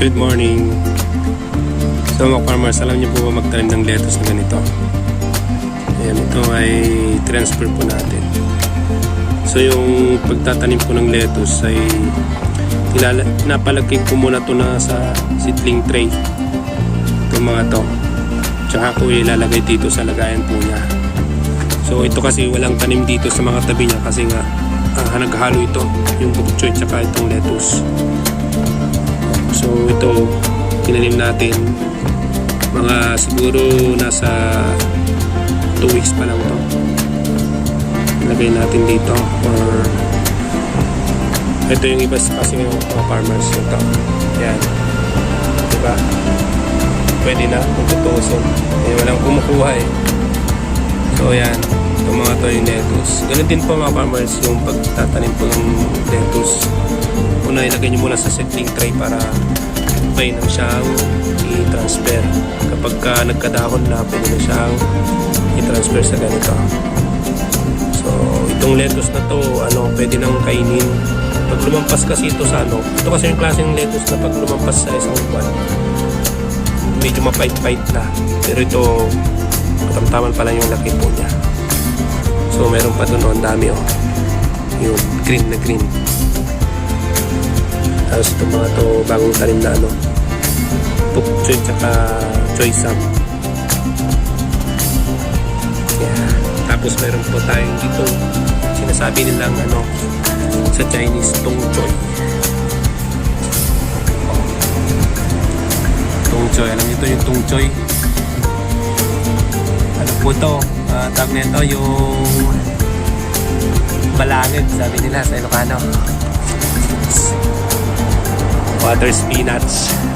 Good morning. So mga farmers, alam niyo po ba magtanim ng lettuce na ganito? Ayan, ito ay transfer po natin. So yung pagtatanim ko ng lettuce ay ilala, napalagay ko muna to na sa seedling tray. Ito mga to. Tsaka ko ilalagay dito sa lagayan po niya. So ito kasi walang tanim dito sa mga tabi niya kasi nga ah, naghalo ito yung bok choy tsaka itong lettuce. So ito, tinanim natin mga siguro nasa 2 weeks pa lang to. Lagay natin dito or ito yung iba kasi yung mga farmers ito. Yan. Diba? Pwede na kung tutusin. Eh, walang kumukuha eh. So yan. Ito mga to yung lettuce. Ganun din po mga farmers yung pagtatanim po ng lettuce. Una ilagay nyo muna sa settling tray para pwede na siyang i-transfer. Kapag ka nagkadahon na, pwede na siyang i-transfer sa ganito. So, itong lettuce na to, ano, pwede nang kainin. Pag lumampas kasi ito sa ano, ito kasi yung klaseng lettuce na pag lumampas sa isang buwan, medyo mapait-pait na. Pero ito, katamtaman pa lang yung laki po niya. So, meron pa doon, oh, ang dami oh. Yung green na green. Tapos itong mga to bagong tanim na ano, puk choy tsaka choy sam. Yeah. Tapos meron po tayong dito sinasabi nilang ano sa Chinese tong choy. Tong choy. Alam niyo yung tong choy. Ano po to? Uh, tawag nito yung balangit sabi nila sa Ilocano water spinach